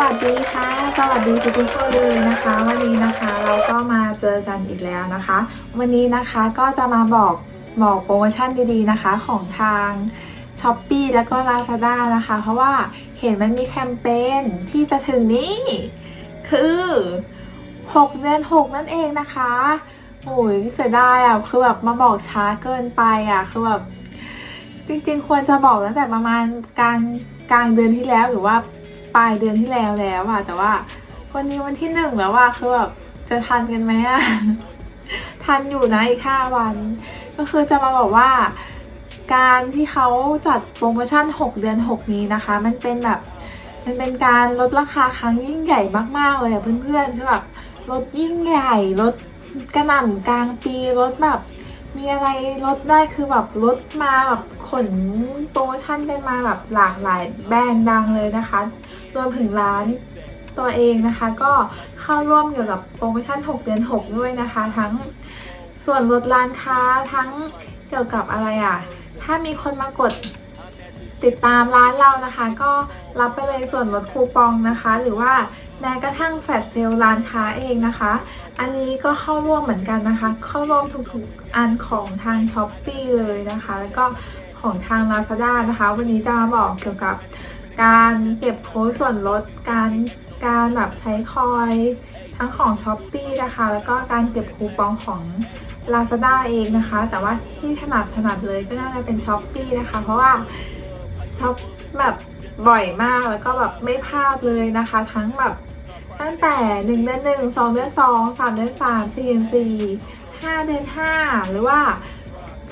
วัสดีค่ะ สวัสดีทุกๆคนเลยนะคะ วันนี้นะคะเราก็มาเจอกันอีกแล้วนะคะ วันนี้นะคะก็จะมาบอกบอกโปรโมชั่นดีๆนะคะของทาง s h อ p e e แล้วก็ Lazada นะคะ เพราะว่าเห็นมันมีแคมเปญที่จะถึงนี้ คือ 6 เดือน 6 นั่นเองนะคะโอ้ยเสียดายอะคือแบบมาบอกช้าเกินไปอะคือแบบจริงๆ ควรจะบอกตั้งแต่ประมาณกลางกลางเดือนที่แล้วหรือว่า ปลายเดือนที่แล้วแล้วอะแต่ว่าวันนี้วันที่หนึ่งแล้วว่าคือแบบจะทันกันไหมอะทันอยู่นะอีกห้าวัน ก็คือจะมาบอกว่า การที่เขาจัดโปรโมชั่น 6 เดือน 6 นี้นะคะ มันเป็นแบบมันเป็นการลดราคาครั้งยิ่งใหญ่มากๆเลยอะเพื่อนๆคือแบบลดยิ่งใหญ่ลดกระหน่ำกลางปีลดแบบ มีอะไรลดได้คือแบบลดมาแบบ ขนโปรโมชั่นกันมาแบบหลากหลายแบรนด์ดังเลยนะคะ รวมถึงร้านตัวเองนะคะ ก็เข้าร่วมเกี่ยวกับโปรโมชั่น 6 เดือน 6 ด้วยนะคะ ทั้งส่วนลดร้านค้าทั้งเกี่ยวกับอะไรอะ ถ้ามีคนมากดติดตามร้านเรานะคะ ก็รับไปเลยส่วนลดคูปองนะคะ หรือว่าแม้กระทั่งแฟลชเซลร้านค้าเองนะคะ อันนี้ก็เข้าร่วมเหมือนกันนะคะ เข้าร่วมทุกๆอันของทาง s h อ p e e เลยนะคะ แล้วก็ ของทาง Lazada นะคะ วันนี้จะมาบอกเกี่ยวกับการเก็บโค้ดส่วนลด การการแบบใช้คอยทั้งของ s h อ p e e นะคะ แล้วก็การเก็บคูปองของ Lazada เองนะคะ แต่ว่าที่ถนัดถนัดเลยก็น่าจะเป็น s h อ p e e นะคะ เพราะว่าช็อปแบบบ่อยมากแล้วก็แบบไม่พลาดเลยนะคะ ทั้งแบบตั้งแต่1เดือน1 2เดือน2 3เดือน3 4เดือน4 5เดือน5หรือว่า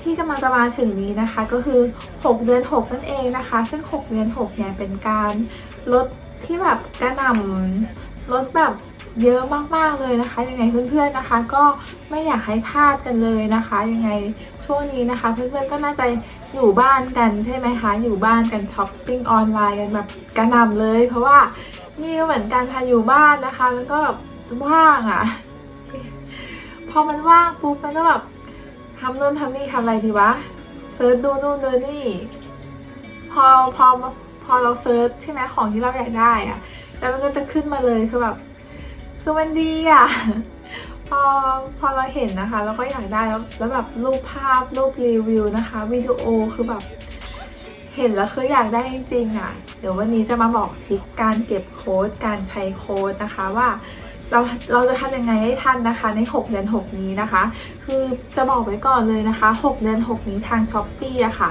ที่กำลังจะมาถึงนี้นะคะ ก็คือ 6 เดือน 6 นั่นเองนะคะ ซึ่ง 6 เดือน 6 เนี่ยเป็นการลดที่แบบกระหน่ำลดแบบเยอะมากๆเลยนะคะยังไงเพื่อนๆนะคะ ก็ไม่อยากให้พลาดกันเลยนะคะยังไงช่วงนี้นะคะ เพื่อนๆก็น่าจะอยู่บ้านกันใช่ไหมคะอยู่บ้านกันช้อปปิ้งออนไลน์กันแบบกระหน่ำเลย เพราะว่านี่ก็เหมือนกันค่ะอยู่บ้านนะคะ มันก็แบบว่างอะ่ะพอมันว่างปุ๊บมันก็แบบ ทำโน่นทำนี่ทำอะไรดีวะเซิร์ชดูนู่นดูนี่ พอพอพอเราเซิร์ชใช่ไหมของที่เราอยากได้อะแล้วมันก็จะขึ้นมาเลยคือแบบคือมันดีอะพอพอเราเห็นนะคะเราก็อยากได้แล้วแล้วแบบรูปภาพรูปรีวิวนะคะวิดีโอคือแบบ เห็นแล้วคืออยากได้จริงๆอะ เดี๋ยววันนี้จะมาบอกทริคการเก็บโค้ดการใช้โค้ดนะคะว่า เราเราจะทำยังไงให้ทันนะคะใน 6 เดือน 6 นี้นะคะ คือจะบอกไว้ก่อนเลยนะคะ 6 เดือน 6 นี้ทาง s h อ p e e อะค่ะ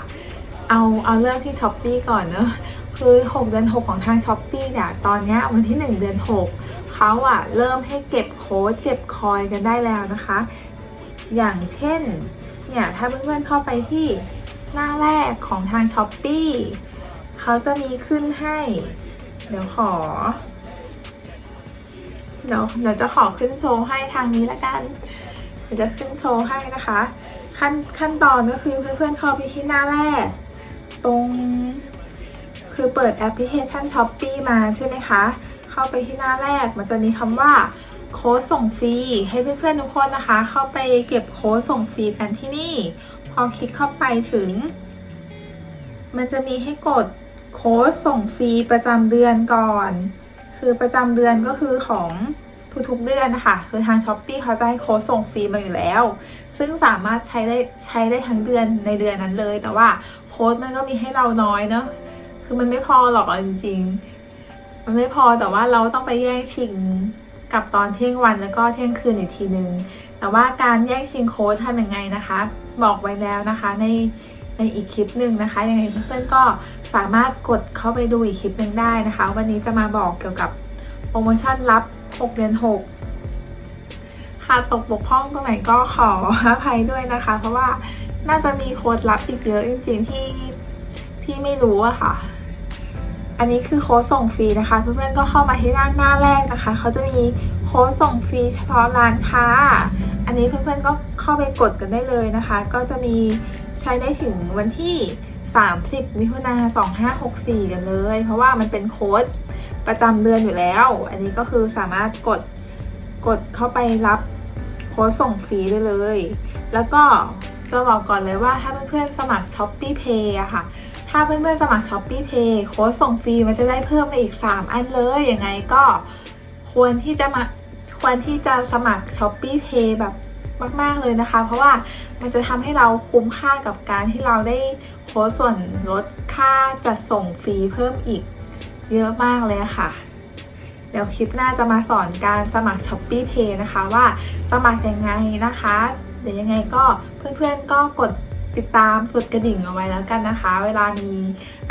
เอาเอาเรื่องที่ s h อ p e e ก่อนเนอะคือ 6 เดือน 6 ของทาง s h อ p e e เนี่ยตอนเนี้ยวันที่ 1 เดือน 6เขาอะเริ่มให้เก็บโค้ดเก็บคอยกันได้แล้วนะคะ อย่างเช่นเนี่ยถ้าเพื่อนๆเข้าไปที่หน้าแรกของทาง s h อ p e e เขาจะมีขึ้นให้ เดี๋ยวขอ เดี๋ยวเดี๋ยวจะขอขึ้นโชว์ให้ทางนี้ละกันเดี๋ยวจะขึ้นโชว์ให้นะคะ ขั้นขั้นตอนก็คือเพื่อนๆเข้าไปที่หน้าแรก ตรงคือเปิดแอปพลิเคชัน s h อ p e e มาใช่ไหมคะ เข้าไปที่หน้าแรกมันจะมีคำว่าโค้ดส่งฟรีให้เพื่อนๆทุกคนนะคะ เข้าไปเก็บโค้ดส่งฟรีกันที่นี่ พอคลิกเข้าไปถึง มันจะมีให้กดโค้ดส่งฟรีประจำเดือนก่อน คือประจำเดือนก็คือของทุกๆเดือนนะคะคือทาง s h อ p e e เขาจะให้โค้ดส่งฟรีมาอยู่แล้ว ซึ่งสามารถใช้ได้ใช้ได้ทั้งเดือนในเดือนนั้นเลย แต่ว่าโค้ดมันก็มีให้เราน้อยเนาะคือมันไม่พอหรอกจริงๆ มันไม่พอแต่ว่าเราต้องไปแย่งชิงกับตอนเที่ยงวันแล้วก็เที่ยงคืนอีกทีนึง แต่ว่าการแย่งชิงโค้ดทำยังไงนะคะ บอกไว้แล้วนะคะใน ในอีกคลิปหนึ่งนะคะ ยังไงเพื่อนๆก็สามารถกดเข้าไปดูอีกคลิปหนึ่งได้นะคะ วันนี้จะมาบอกเกี่ยวกับโปรโมชั่นรับ 6 เดือน 6 หากตกบกพร่องตรงไหนก็ขออภัยด้วยนะคะ เพราะว่าน่าจะมีโค้ดลับอีกเยอะจริงๆที่ที่ไม่รู้อะค่ะ อันนี้คือโค้ดส่งฟรีนะคะ เพื่อนๆก็เข้ามาที่ด้านหน้าแรกนะคะ เขาจะมีโค้ดส่งฟรีเฉพาะร้านค้า อันนี้เพื่อนๆก็เข้าไปกดกันได้เลยนะคะ ก็จะมีใช้ได้ถึงวันที่ 30 มิถุนา2564 กันเลย เพราะว่ามันเป็นโค้ดประจำเดือนอยู่แล้ว อันนี้ก็คือสามารถกดกดเข้าไปรับโค้ดส่งฟรีได้เลย แล้วก็ จะบอกก่อนเลยว่าถ้าเพื่อนๆสมัคร s h อ p e e Pay อะค่ะ ถ้าเพื่อนๆสมัคร Shopee Pay โค้ดส่งฟรีมันจะได้เพิ่มมาอีก 3 อันเลย ยังไงก็ควรที่จะมาควรที่จะสมัคร Shopee Pay แบบมาก ๆ เลยนะคะ เพราะว่ามันจะทำให้เราคุ้มค่ากับการที่เราได้โค้ดส่วนลดค่าจัดส่งฟรีเพิ่มอีกเยอะมากเลยค่ะ ดี๋ยวคลิปหน้าจะมาสอนการสมัคร Shopee Pay นะคะว่าสมัครยังไงนะคะ เดี๋ยวยังไงก็เพื่อนๆก็กดติดตามกดกระดิ่งเอาไว้แล้วกันนะคะ เวลามี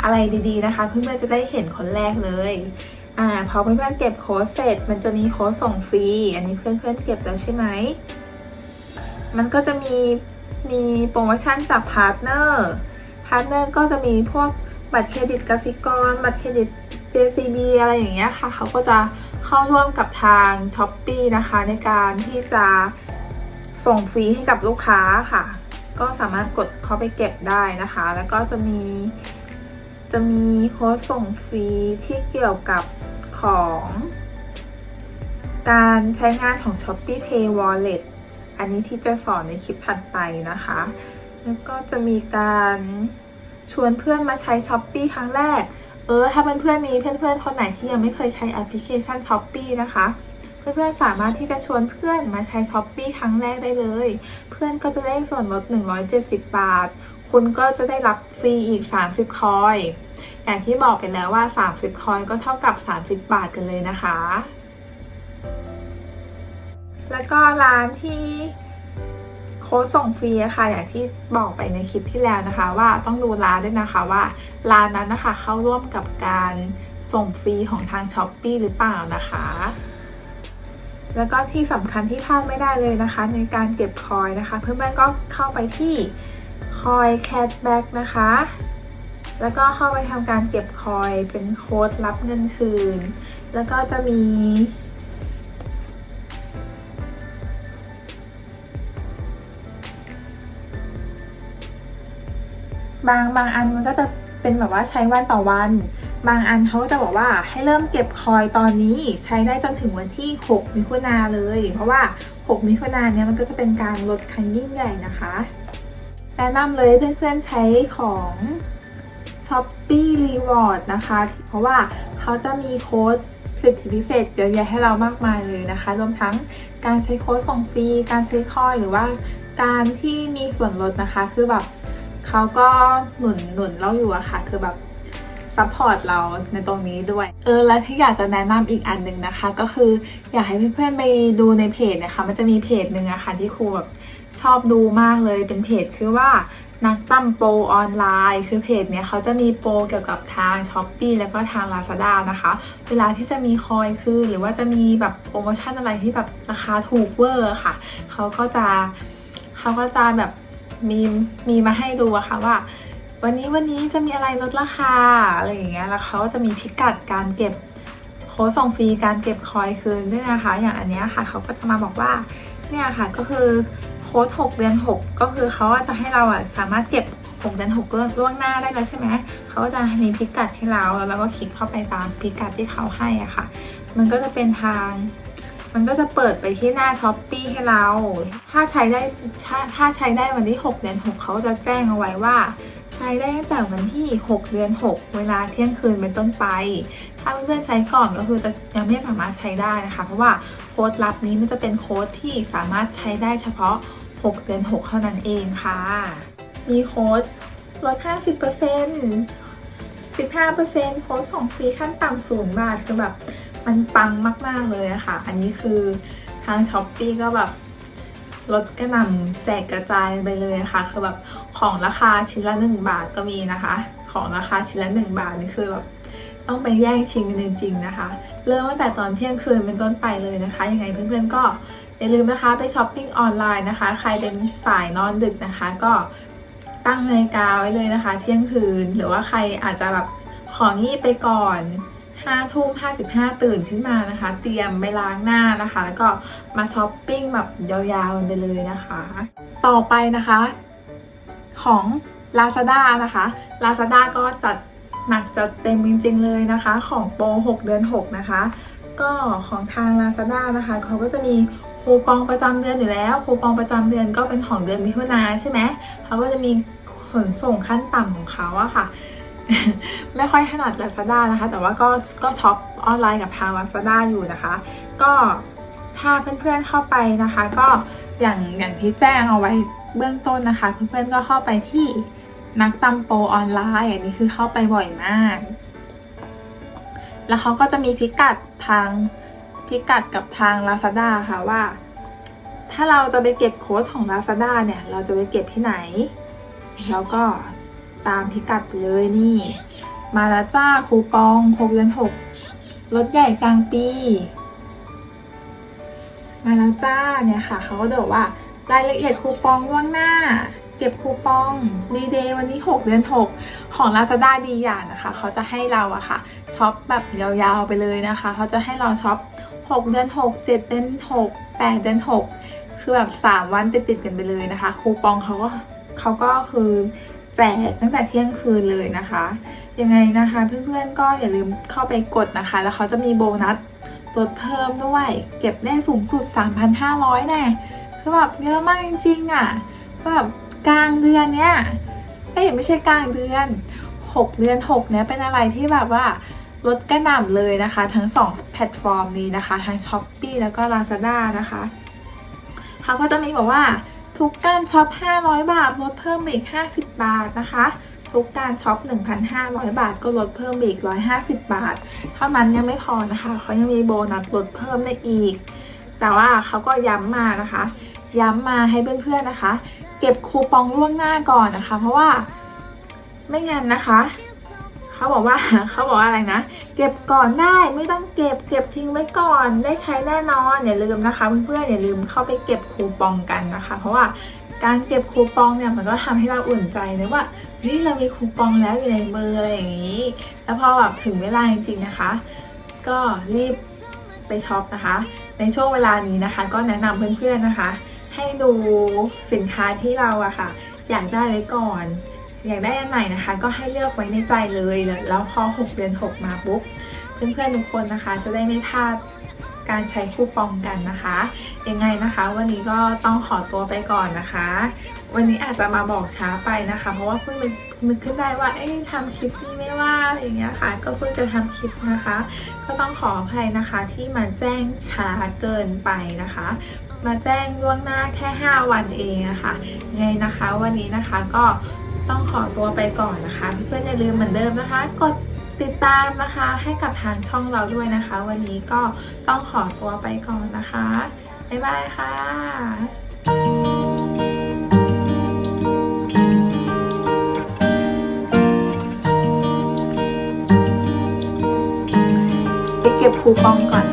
อะไรดีๆนะคะ เพื่อนๆจะได้เห็นคนแรกเลยอ่าพอเพื่อนๆเก็บโค้ดเสร็จ มันจะมีโค้ดส่งฟรี อันนี้เพื่อนๆเก็บแล้วใช่ไหมมันก็จะมีมีโปรโมชั่นจากพาร์ทเนอร์พาร์ทเนอร์ก็จะมีพวกบัตรเครดิตกสิกร บัตรเครดิต JCB อะไรอย่างเงี้ยค่ะ เขาก็จะเข้าร่วมกับทาง s h อ p e e นะคะ ในการที่จะส่งฟรีให้กับลูกค้าค่ะ ก็สามารถกดเข้าไปเก็บได้นะคะ แล้วก็จะมีจะมีโค้ดส่งฟรีที่เกี่ยวกับของการใช้งานของ Shopee Pay Wallet อันนี้ที่จะสอนในคลิปถัดไปนะคะ แล้วก็จะมีการชวนเพื่อนมาใช้ s h อ p e e ครั้งแรก เออถ้าเพื่อนๆมีเพื่อนๆคนไหนที่ยังไม่เคยใช้แอปพลิเคชัน s h อ p e e นะคะเพื่อนๆสามารถที่จะชวนเพื่อนมาใช้ s h อ p e e ครั้งแรกได้เลย เพื่อนก็จะได้ส่วนลด 170 บาท คุณก็จะได้รับฟรีอีก 30 คอย อย่างที่บอกไปแล้วว่า 30 คอยก็เท่ากับ 30 บาทกันเลยนะคะ แล้วก็ร้านที่ ค้ดส่งฟรีอะค่ะอย่างที่บอกไปในคลิปที่แล้วนะคะ ว่าต้องดูร้านด้วยนะคะว่าร้านนั้นนะคะเข้าร่วมกับการส่งฟรีของทาง s h อ p e e หรือเปล่านะคะ แล้วก็ที่สำคัญที่พลาดไม่ได้เลยนะคะ ในการเก็บคอยนะคะ เพื่อนๆก็เข้าไปที่คอยแคทแบ็กนะคะ แล้วก็เข้าไปทำการเก็บคอยเป็นโค้ดรับเงินคืน แล้วก็จะมี บางบางอันมันก็จะเป็นแบบว่าใช้วันต่อวัน บางอันเขาก็จะบอกว่าให้เริ่มเก็บคอยตอนนี้ใช้ได้จนถึงวันที่ 6 มิถุนาเลย เพราะว่า 6 มิถุนาเนี้ยมันก็จะเป็นการลดครั้งยิ่งใหญ่นะคะแนะนำเลยเพื่อนๆใช้ของ Shopee Reward นะคะ เพราะว่าเขาจะมีโค้ดสิทธิพิเศษเยอะแยะให้เรามากมายเลยนะคะ รวมทั้งการใช้โค้ดส่งฟรี การใช้คอยหรือว่าการที่มีส่วนลดนะคะ คือแบบ เขาก็หนุนหนุนเราอยู่อะค่ะ คือแบบซัพพอร์ตเราในตรงนี้ด้วย เออ และที่อยากจะแนะนำอีกอันหนึ่งนะคะ ก็คืออยากให้เพื่อนๆไปดูในเพจนะคะ มันจะมีเพจหนึ่งอะค่ะที่ครูแบบชอบดูมากเลย เป็นเพจชื่อว่านักตั้มโปรออนไลน์ คือเพจเนี้ยเขาจะมีโปรเกี่ยวกับทาง s h อ p e e แล้วก็ทาง Lazada นะคะ เวลาที่จะมีคอยคือหรือว่าจะมีแบบโปรโมชั่นอะไรที่แบบราคาถูกเวอร์ค่ะ เขาก็จะเขาก็จะแบบ มีมีมาให้ดูอะค่ะว่า วันนี้วันนี้จะมีอะไรลดราคาอะไรอย่างเงี้ยแล้วเขาก็จะมีพิกัดการเก็บโค้ดส่งฟรีการเก็บคอยคืนด้วยนะคะ อย่างอันเนี้ยค่ะเขาก็จะมาบอกว่าเนี่ยค่ะก็คือโค้ด6เดือน 6 ก็คือเขาจะให้เราอะสามารถเก็บ6เดือน6ก็ล่วงหน้าได้แล้วใช่ไหมเขาก็จะมีพิกัดให้เราแล้วเราก็คลิกเข้าไปตามพิกัดที่เขาให้อะค่ะ มันก็จะเป็นทาง มันก็จะเปิดไปที่หน้าช้อปปีให้เรา ถ้าใช้ได้ถ้าถ้าใช้ได้วันที่ 6 เดือน 6 เขาจะแจ้งเอาไว้ว่า ใช้ได้ตั้งแต่วันที่ 6 เดือน 6 เวลาเที่ยงคืนเป็นต้นไป ถ้าเพื่อนๆใช้ก่อนก็คือจะยังไม่สามารถใช้ได้นะคะ เพราะว่าโค้ดลับนี้มันจะเป็นโค้ดที่สามารถใช้ได้เฉพาะ 6 เดือน 6 เท่านั้นเองค่ะ มีโค้ดลด 50% 15%โค้ดส่งฟรีขั้นต่ำศูนย์บาทคือแบบ มันปังมาก ๆ เลยอะค่ะ อันนี้คือทางช้อปปีก็แบบลดกระหน่ำแจกกระจายไปเลยค่ะ คือแบบของราคาชิ้นละ 1 บาทก็มีนะคะ ของราคาชิ้นละ 1 บาทนี่คือแบบต้องไปแย่งชิงกันจริง ๆ นะคะ เริ่มตั้งแต่ตอนเที่ยงคืนเป็นต้นไปเลยนะคะ ยังไงเพื่อนๆก็อย่าลืมนะคะไปช้อปปิ้งออนไลน์นะคะ ใครเป็นสายนอนดึกนะคะ ก็ตั้งนาฬิกาไว้เลยนะคะ เที่ยงคืนหรือว่าใครอาจจะแบบของงีบไปก่อน ห้าทุ่มห้าสิบห้าตื่นขึ้นมานะคะ เตรียมไปล้างหน้านะคะ แล้วก็มาช้อปปิ้งแบบยาวๆไปเลยนะคะ ต่อไปนะคะ ของ Lazada นะคะ Lazada ก็จัดหนักจัดเต็มจริงๆเลยนะคะ ของโปร 6 เดือน 6 นะคะ ก็ของทาง Lazada นะคะ เขาก็จะมีคูปองประจำเดือนอยู่แล้ว คูปองประจำเดือนก็เป็นของเดือนมิถุนาใช่ไหมเขาก็จะมีขนส่งขั้นต่ำของเขาอะค่ะ ไม่ค่อยถนัด Lazada นะคะ แต่ว่าก็ก็ช็อปออนไลน์กับทาง Lazada อยู่นะคะ ก็ถ้าเพื่อนๆเข้าไปนะคะ ก็อย่างอย่างที่แจ้งเอาไว้เบื้องต้นนะคะ เพื่อนๆก็เข้าไปที่นักตำโปรออนไลน์ อันนี้คือเข้าไปบ่อยมาก แล้วเขาก็จะมีพิกัดทางพิกัดกับทาง Lazada ค่ะว่า ถ้าเราจะไปเก็บโค้ดของ Lazada เนี่ย เราจะไปเก็บที่ไหน แล้วก็ ตามพิกัดไปเลยนี่ มาแล้วจ้าคูปอง6เดือน6ลดใหญ่กลางปี มาแล้วจ้าเนี่ยค่ะเขาก็จะบอกว่ารายละเอียดคูปองล่วงหน้า เก็บคูปองดีเดย์วันที่ 6 เดือน 6 ของ Lazada ดีอย่างนะคะ เขาจะให้เราอะค่ะช็อปแบบยาวๆไปเลยนะคะ เขาจะให้เราช็อป 6 เดือน 6 7 เดือน 6 8 เดือน 6 คือแบบ 3 วันติดๆกันไปเลยนะคะ คูปองเขาก็เขาก็คือ จกตั้งแต่เที่ยงคืนเลยนะคะ ยังไงนะคะเพื่อนๆก็อย่าลืมเข้าไปกดนะคะ แล้วเขาจะมีโบนัสลดเพิ่มด้วย เก็บได้สูงสุด 3,500แน่คือแบบเยอะมากจริงๆอะแบบกลางเดือนเนี้ยเอ้ยไม่ใช่กลางเดือน 6 เดือน 6 เนี้ยเป็นอะไรที่แบบว่าลดกระหน่ำเลยนะคะ ทั้ง 2 แพลตฟอร์มนี้นะคะ ทั้ง s h อ p e e แล้วก็ Lazada นะคะ เขาก็จะมีบอกว่า ทุกการช็อป 500 บาทลดเพิ่มอีก 50 บาทนะคะ ทุกการช็อป 1,500 บาท ก็ลดเพิ่มอีก 150 บาท เท่านั้นยังไม่พอนะคะเขายังมีโบนัสลดเพิ่มได้อีก แต่ว่าเขาก็ย้ำมานะคะ ย้ำมาให้เพื่อนๆนะคะ เก็บคูปองล่วงหน้าก่อนนะคะ เพราะว่าไม่งั้นนะคะ เขาบอกว่าเขาบอกว่าอะไรนะ เก็บก่อนได้ไม่ต้องเก็บเก็บทิ้งไว้ก่อนได้ใช้แน่นอนอย่าลืมนะคะเพื่อนๆอย่าลืมเข้าไปเก็บคูปองกันนะคะ เพราะว่าการเก็บคูปองเนี่ยมันก็ทำให้เราอุ่นใจนะว่าเฮ้ยเรามีคูปองแล้วอยู่ในมืออะไรอย่างนี้ แล้วพอแบบถึงเวลาจริงๆนะคะ ก็รีบไปช็อปนะคะ ในช่วงเวลานี้นะคะ ก็แนะนำเพื่อนๆนะคะ ให้ดูสินค้าที่เราอะค่ะ อยากได้ไว้ก่อน อยากได้อันไหนนะคะ ก็ให้เลือกไว้ในใจเลย แล้วพอ 6 เดือน 6 มาปุ๊บ เพื่อนๆทุกคนนะคะ จะได้ไม่พลาดการใช้คูปองกันนะคะ ยังไงนะคะ วันนี้ก็ต้องขอตัวไปก่อนนะคะ วันนี้อาจจะมาบอกช้าไปนะคะ เพราะว่าเพิ่งนึกขึ้นได้ว่า เอ๊ะทำคลิปนี้ไม่ว่าอะไรอย่างเงี้ยค่ะ ก็เพิ่งจะทำคลิปนะคะ ก็ต้องขออภัยนะคะที่มาแจ้งช้าเกินไปนะคะ มาแจ้งล่วงหน้าแค่ 5 วันเองนะคะไงนะคะ วันนี้นะคะก็ ต้องขอตัวไปก่อนนะคะ เพื่อนๆอย่าลืมเหมือนเดิมนะคะ กดติดตามนะคะให้กับทางช่องเราด้วยนะคะ วันนี้ก็ต้องขอตัวไปก่อนนะคะ บ๊ายบายค่ะไปเก็บคูปองก่อน